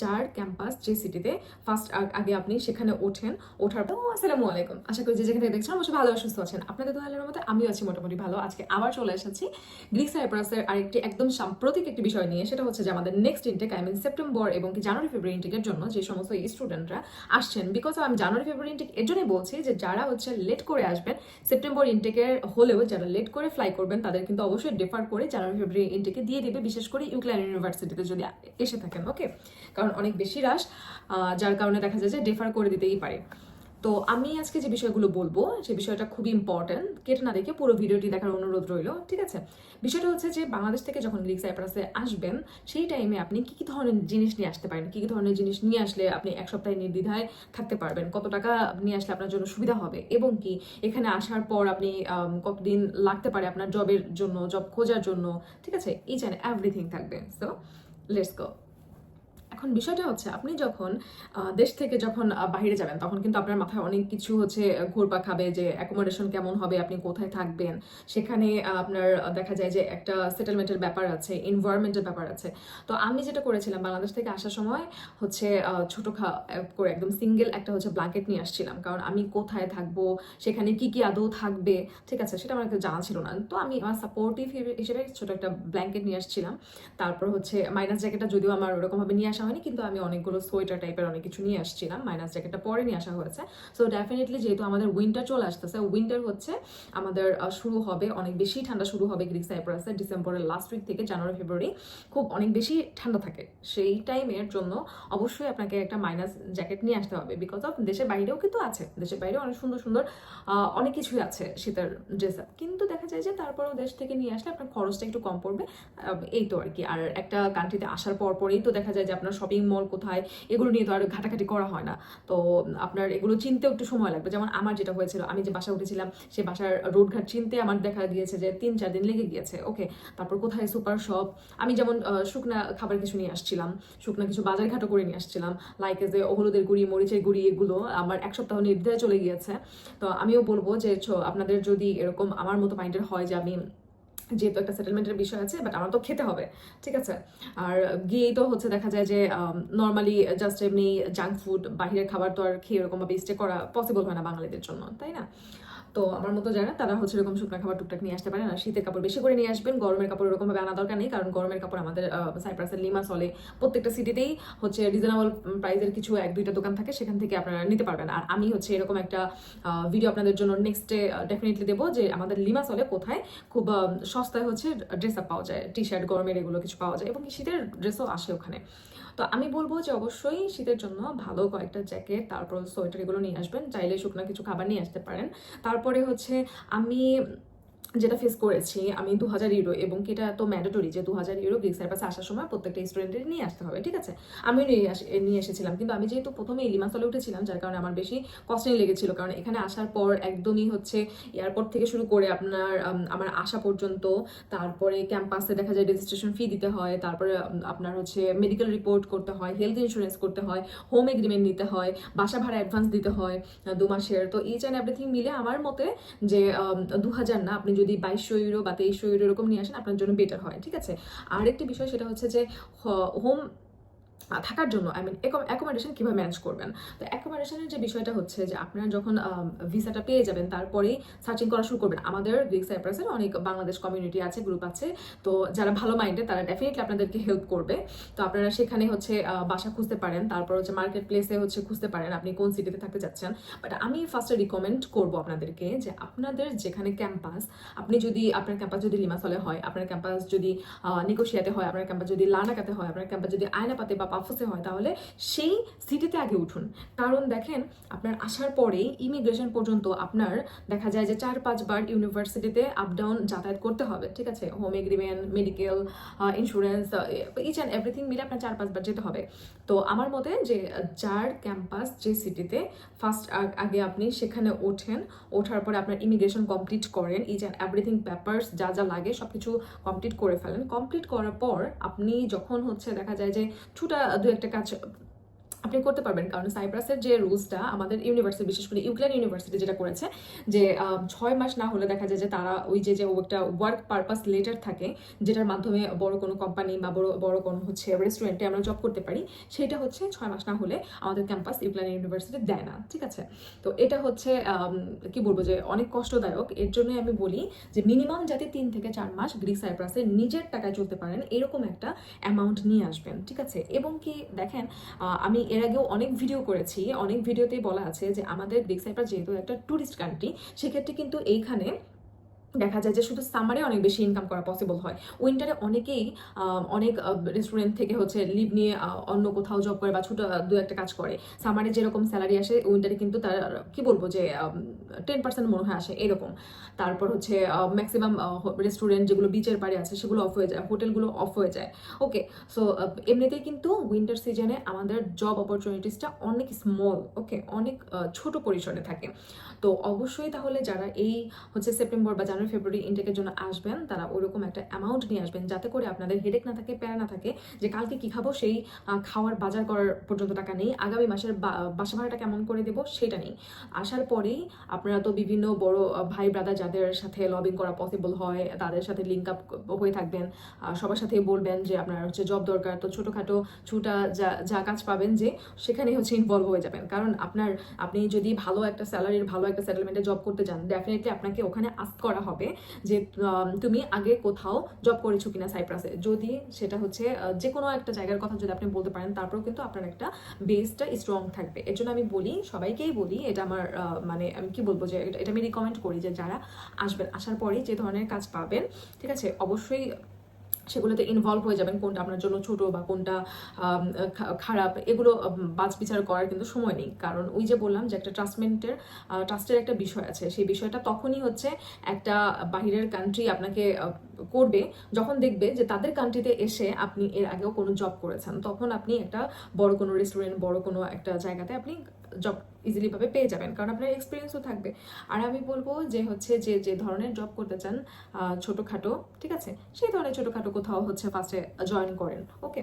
যার ক্যাম্পাস যে সিটিতে ফার্স্ট আগে আপনি সেখানে ওঠেন, ওঠার পর আসসালামু আলাইকুম। আশা করি যে যেখানে দেখছেন, অবশ্যই ভালো সুস্থ আছেন। আপনাদের দোয়ালের মধ্যে আমিও আছি মোটামুটি ভালো। আজকে আবার চলে এসেছি গ্রিক সাইপ্রাসের আরেকটি একদম সাম্প্রতিক একটি বিষয় নিয়ে। সেটা হচ্ছে যে আমাদের next intake I mean September এবং কি জানুয়ারি ফেব্রুয়ারি ইনটেকের জন্য যে সমস্ত স্টুডেন্টরা আসছেন। বিকজ আমি জানুয়ারি ফেব্রুয়ারি ইনটেক এর জন্যই বলছি যে যারা হচ্ছে লেট করে আসবেন সেপ্টেম্বর ইনটেকের হলেও যারা লেট করে ফ্লাই করবেন, তাদের কিন্তু অবশ্যই ডেফার করে জানুয়ারি ফেব্রুয়ারি ইনটেকে দিয়ে দিবে। বিশেষ করে ইউক্লাইন ইউনিভার্সিটিতে যদি এসে থাকেন ওকে কারণ অনেক বেশি রাশ যার কারণে দেখা যায় যে ডেফার করে দিতেই পারে। তো আমি আজকে যে বিষয়গুলো বলব, সে বিষয়টা খুবই ইম্পর্ট্যান্ট কেটে না দেখে পুরো ভিডিওটি দেখার অনুরোধ রইল, ঠিক আছে? বিষয়টা হচ্ছে যে বাংলাদেশ থেকে যখন গ্রিক সাইপ্রাসে আসবেন, সেই টাইমে আপনি কি কি ধরনের জিনিস নিয়ে আসতে পারেন? কি কি ধরনের জিনিস নিয়ে আসলে আপনি এক সপ্তাহে নির্দ্বিধায় থাকতে পারবেন? কত টাকা নিয়ে আসলে আপনার জন্য সুবিধা হবে? এবং কি এখানে আসার পর আপনি কতদিন লাগতে পারে আপনার জবের জন্য জব খোঁজার জন্য? ঠিক আছে? ইচ অ্যান্ড এভরিথিং থাকবে। সো লেটস গো এখন বিষয়টা হচ্ছে, আপনি যখন দেশ থেকে যখন বাইরে যাবেন, তখন কিন্তু আপনার মাথায় অনেক কিছু হচ্ছে ঘুরপা খাবে যে অ্যাকোমোডেশন কেমন হবে, আপনি কোথায় থাকবেন। সেখানে আপনার দেখা যায় যে একটা সেটেলমেন্টের ব্যাপার আছে এনভায়রনমেন্টের ব্যাপার আছে। তো আমি যেটা করেছিলাম, বাংলাদেশ থেকে আসার সময় হচ্ছে ছোট খা- করে একদম সিঙ্গেল একটা হচ্ছে ব্ল্যাঙ্কেট নিয়ে আসছিলাম। কারণ আমি কোথায় থাকব, সেখানে কি কি আদৌ থাকবে, ঠিক আছে, সেটা আমার জানা ছিল না। তো আমি আমার সাপোর্টিভ হিসেবে ছোট একটা ব্ল্যাঙ্কেট নিয়ে আসছিলাম। তারপর হচ্ছে মাইনাস জ্যাকেটটা যদিও আমার ওরকমভাবে নিয়ে আসা হয়নি, কিন্তু আমি অনেকগুলো সোয়েটার টাইপের অনেক কিছু নিয়ে আসছিলাম মাইনাস জ্যাকেটটা পরে নিয়ে আসা হয়েছে। সো ডেফিনেটলি যেহেতু আমাদের উইন্টার চলে আসতেছে উইন্টার হচ্ছে আমাদের শুরু হবে অনেক বেশি ঠান্ডা শুরু হবে গ্রিক সাইপ্রাসে ডিসেম্বরের লাস্ট উইক থেকে জানুয়ারি ফেব্রুয়ারি খুব অনেক বেশি ঠান্ডা থাকে। সেই টাইমের জন্য অবশ্যই আপনাকে একটা মাইনাস জ্যাকেট নিয়ে আসতে হবে বিকজ অফ দেশের বাইরেও কিন্তু আছে, দেশের বাইরেও অনেক সুন্দর সুন্দর অনেক কিছুই আছে শীতের ড্রেস আপ কিন্তু দেখা যায় যে তারপরেও দেশ থেকে নিয়ে আসলে আপনার খরচটা একটু কম পড়বে এই তো আর কি। আর একটা কান্ট্রিতে আসার পর পরেই তো দেখা যায় যে আপনার শপিং মল কোথায়, এগুলো নিয়ে তো আর ঘাটাঘাটি করা হয় না। তো আপনার এগুলো চিনতেও একটু সময় লাগবে। যেমন আমার যেটা হয়েছিল, আমি যে বাসা উঠেছিলাম, সে বাসার রোডঘাট চিনতে আমার দেখা গিয়েছে যে তিন চার দিন লেগে গিয়েছে। ওকে তারপর কোথায় সুপার শপ আমি যেমন শুকনা খাবার কিছু নিয়ে আসছিলাম, শুকনা কিছু বাজার ঘাটও করে নিয়ে আসছিলাম লাইক যে হলুদের গুঁড়ি, মরিচের গুঁড়ি, এগুলো আমার এক সপ্তাহ নির্দ্বিধায় চলে গিয়েছে। তো আমিও বলব যে আপনাদের যদি এরকম আমার মতো মাইন্ডের হয় যে আমি যেহেতু একটা সেটেলমেন্টের বিষয় আছে বাট আমার তো খেতে হবে, ঠিক আছে? আর গিয়েই তো হচ্ছে দেখা যায় যে নর্মালি জাস্ট এমনি জাঙ্ক ফুড বাহিরের খাবার তো আর খেয়ে এরকম ভাবে স্টে করা পসিবল হয় না বাঙালিদের জন্য, তাই না? তো আমার মতো যারা, তারা হচ্ছে এরকম শুকনো খাবার টুকটাক নিয়ে আসতে পারেন। আর শীতের কাপড় বেশি করে নিয়ে আসবেন। গরমের কাপড় এরকম ভাবে আনা দরকার নেই, কারণ গরমের কাপড় আমাদের সাইপ্রাসের লিমা চলে প্রত্যেকটা সিটিতেই হচ্ছে রিজনেবল প্রাইসের কিছু এক দুইটা দোকান থাকে, সেখান থেকে আপনারা নিতে পারবেন। আর আমি হচ্ছে এরকম একটা ভিডিও আপনাদের জন্য নেক্সটে ডেফিনেটলি দেবো যে আমাদের লিমা চলে কোথায় খুব সস্তায় হচ্ছে ড্রেস আপ পাওয়া যায়। টি শার্ট গরমের এগুলো কিছু পাওয়া যায় এবং শীতের ড্রেসও আসে ওখানে। তো আমি বলব যে অবশ্যই শীতের জন্য ভালো কয়েকটা জ্যাকেট, তারপর সোয়েটার এগুলো নিয়ে আসবেন। চাইলে শুকনো কিছু খাবার নিয়ে আসতে পারেন। তারপরে হচ্ছে আমি যেটা ফেস করেছি আমি দু হাজার ইউরো এবং এটা তো ম্যান্ডেটরি যে দু হাজার ইউরো গ্রিক সাইপ্রাসে আসার সময় প্রত্যেকটা স্টুডেন্টের নিয়ে আসতে হবে, ঠিক আছে? আমি নিয়ে নিয়ে এসেছিলাম, কিন্তু আমি যেহেতু প্রথমে লিমাসলে উঠেছিলাম, যার কারণে আমার বেশি কস্টিং লেগেছিল, কারণ এখানে আসার পর একদমই হচ্ছে এয়ারপোর্ট থেকে শুরু করে আপনার আমার আসা পর্যন্ত, তারপরে ক্যাম্পাসে দেখা যায় রেজিস্ট্রেশন ফি দিতে হয়, তারপরে আপনার হচ্ছে মেডিকেল রিপোর্ট করতে হয় হেলথ ইন্স্যুরেন্স করতে হয় হোম এগ্রিমেন্ট নিতে হয়, বাসা ভাড়া অ্যাডভান্স দিতে হয় দু মাসের তো ইচ অ্যান্ড এভরিথিং মিলে আমার মতে যে দু হাজার না, আপনি যদি বাইশশো ইউরো বা তেইশশো ইউরো এরকম নিয়ে আসেন, আপনার জন্য বেটার হয়, ঠিক আছে? আরেকটি বিষয় সেটা হচ্ছে যে হোম থাকার জন্য আই মিন অ্যাকোমোডেশন কীভাবে ম্যানেজ করবেন? তো অ্যাকোমোডেশনের যে বিষয়টা হচ্ছে যে, আপনারা যখন ভিসাটা পেয়ে যাবেন, তারপরেই সার্চিং করা শুরু করবেন। আমাদের গ্রিক সাইপ্রাসের অনেক বাংলাদেশ কমিউনিটি আছে গ্রুপ আছে। তো যারা ভালো মাইন্ডে তারা ডেফিনেটলি আপনাদেরকে হেল্প করবে। তো আপনারা সেখানে হচ্ছে বাসা খুঁজতে পারেন। তারপর হচ্ছে মার্কেট প্লেসে হচ্ছে খুঁজতে পারেন, আপনি কোন সিটিতে থাকতে চাচ্ছেন। বাট আমি ফার্স্টে রিকমেন্ড করব আপনাদেরকে যে, আপনাদের যেখানে ক্যাম্পাস আপনি যদি, আপনার ক্যাম্পাস যদি লিমাসলে হয়, আপনার ক্যাম্পাস যদি নিকোশিয়াতে হয়, আপনার ক্যাম্পাস যদি লানাকাতে হয়, আপনার ক্যাম্পাস যদি আয়নাপাতে বা পাফুসে হয়, তাহলে সেই সিটিতে আগে উঠুন। কারণ দেখেন, আপনার আসার পরেই ইমিগ্রেশন পর্যন্ত আপনার দেখা যায় যে চার পাঁচবার ইউনিভার্সিটিতে আপ ডাউন যাতায়াত করতে হবে, ঠিক আছে? Home agreement medical insurance each and everything মিলে আপনার চার পাঁচবার যেতে হবে। তো আমার মতে যে যার ক্যাম্পাস যে সিটিতে ফার্স্ট আগে আপনি সেখানে ওঠেন, ওঠার পরে আপনার ইমিগ্রেশন কমপ্লিট করেন ইচ অ্যান্ড এভরিথিং পেপার্স যা যা লাগে সব কিছু কমপ্লিট করে ফেলেন। কমপ্লিট করার পর আপনি যখন হচ্ছে দেখা যায় যে ছুটা দু একটা কাজ আপনি করতে পারবেন। কারণ সাইপ্রাসের যে রুলসটা, আমাদের ইউনিভার্সিটি বিশেষ করে ইউক্লেন ইউনিভার্সিটি যেটা করেছে, যে ছয় মাস না হলে দেখা যায় যে তারা ওই যে যে একটা ওয়ার্ক পারপাস লেটার থাকে, যেটার মাধ্যমে বড় কোনো কোম্পানি বা বড় বড় কোনো হচ্ছে রেস্টুরেন্টে আমরা জব করতে পারি, সেটা হচ্ছে ছয় মাস না হলে আমাদের ক্যাম্পাস ইউক্লেন ইউনিভার্সিটি দেয় না, ঠিক আছে? তো এটা হচ্ছে কি বলব যে, অনেক কষ্টদায়ক। এর জন্য আমি বলি যে মিনিমাম যাতে তিন থেকে চার মাস গ্রিক সাইপ্রাসে নিজের টাকায় চলতে পারেন, এরকম একটা অ্যামাউন্ট নিয়ে আসবেন, ঠিক আছে? এবং কি দেখেন আমি এর আগেও অনেক ভিডিও করেছি, অনেক ভিডিওতেই বলা আছে যে আমাদের সাইপ্রাস যেহেতু একটা ট্যুরিস্ট কান্ট্রি সেক্ষেত্রে কিন্তু এইখানে দেখা যায় যে শুধু সামারে অনেক বেশি ইনকাম করা পসিবল হয়। উইন্টারে অনেকেই অনেক রেস্টুরেন্ট থেকে হচ্ছে লিভ নিয়ে অন্য কোথাও জব করে বা ছোটো দু একটা কাজ করে। সামারে যেরকম স্যালারি আসে উইন্টারে কিন্তু তার, কি বলব যে টেন পার্সেন্ট মনে হয় আসে, এরকম। তারপর হচ্ছে ম্যাক্সিমাম রেস্টুরেন্ট যেগুলো বিচের পাড়ে আছে, সেগুলো অফ হয়ে যায়, হোটেলগুলো অফ হয়ে যায়। ওকে সো এমনিতেই কিন্তু উইন্টার সিজনে আমাদের জব অপরচুনিটিসটা অনেক স্মল ওকে অনেক ছোট পরিসরে থাকে। তো অবশ্যই তাহলে যারা এই হচ্ছে সেপ্টেম্বর বা জানুয়ারি ফেব্রুয়ারি ইনটেকের জন্য আসবেন, তারা ওরকম একটা অ্যামাউন্ট নিয়ে আসবেন যাতে করে আপনাদের হেডেক না থাকে, প্যারা না থাকে যে কালকে কি খাব, সেই খাওয়ার বাজার করার পর্যন্ত টাকা নেই, আগামী মাসের বাসা ভাড়াটা কেমন করে দেবো সেটা নেই। আসার পরেই আপনারা তো বিভিন্ন বড় ভাই ব্রাদার যাদের সাথে লবিং করা পসিবল হয়, তাদের সাথে লিঙ্ক আপ হয়ে থাকবেন। সবার সাথে বলবেন যে আপনার হচ্ছে জব দরকার, তো ছোটোখাটো ছুটা যা যা কাজ পাবেন যে সেখানে হচ্ছে ইনভলভ হয়ে যাবেন। কারণ আপনার, আপনি যদি ভালো একটা স্যালারির ভালো একটা সেটেলমেন্টে জব করতে যান ডেফিনেটলি আপনাকে ওখানে আস্ক করা হবে যে তুমি আগে কোথাও জব করেছ কিনা সাইপ্রাসে যদি সেটা হচ্ছে যে কোনো একটা জায়গার কথা যদি আপনি বলতে পারেন, তারপরেও কিন্তু আপনার একটা বেসটা স্ট্রং থাকবে। এর জন্য আমি বলি, সবাইকেই বলি, এটা আমার মানে আমি কি বলব যে, এটা আমি রিকমেন্ড করি যে, যারা আসবেন, আসার পরেই যে ধরনের কাজ পাবেন, ঠিক আছে? অবশ্যই সেগুলোতে ইনভলভ হয়ে যাবেন, কোনটা আপনার জন্য ছোট বা কোনটা খারাপ, এগুলো বাছ বিচার করার কিন্তু সময় নেই। কারণ ওই যে বললাম যে একটা ট্রাস্টমেন্টের ট্রাস্টের একটা বিষয় আছে। সেই বিষয়টা তখনই হচ্ছে একটা বাহিরের কান্ট্রি আপনাকে করবে যখন দেখবে যে তাদের কান্ট্রিতে এসে আপনি এর আগেও কোনো জব করেছেন। তখন আপনি একটা বড় কোনো রেস্টুরেন্ট বড় কোনো একটা জায়গাতে আপনি জব ইজিলিভাবে পেয়ে যাবেন, কারণ আপনার এক্সপিরিয়েন্সও থাকবে। আর আমি বলব যে হচ্ছে যে যে ধরনের জব করতে চান ছোটোখাটো, ঠিক আছে? সেই ধরনের ছোটোখাটো কোথাও হচ্ছে ফার্স্টে জয়েন করেন ওকে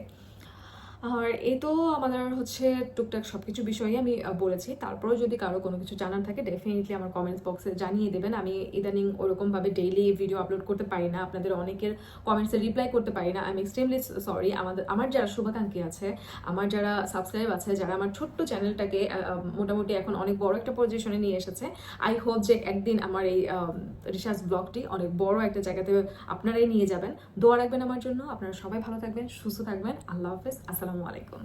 আর এই তো আমাদের হচ্ছে টুকটাক সব কিছু বিষয়ই আমি বলেছি। তারপরেও যদি কারও কোনো কিছু জানার থাকে ডেফিনেটলি আমার কমেন্টস বক্সে জানিয়ে দেবেন। আমি ইদানিং ওরকমভাবে ডেইলি ভিডিও আপলোড করতে পারি না। আপনাদের অনেকের কমেন্টসে রিপ্লাই করতে পারি না। আমি এক্সট্রিমলি সরি আমাদের, আমার যারা শুভাকাঙ্ক্ষী আছে, আমার যারা সাবস্ক্রাইব আছে, যারা আমার ছোট্ট চ্যানেলটাকে মোটামুটি এখন অনেক বড় একটা পজিশনে নিয়ে এসেছে আই হোপ যে একদিন আমার এই রিসার্চ ব্লগটি অনেক বড় একটা জায়গাতে আপনারাই নিয়ে যাবেন। দোয়া রাখবেন আমার জন্য। আপনারা সবাই ভালো থাকবেন, সুস্থ থাকবেন। আল্লাহ হাফেজ। আসসালামু আলাইকুম।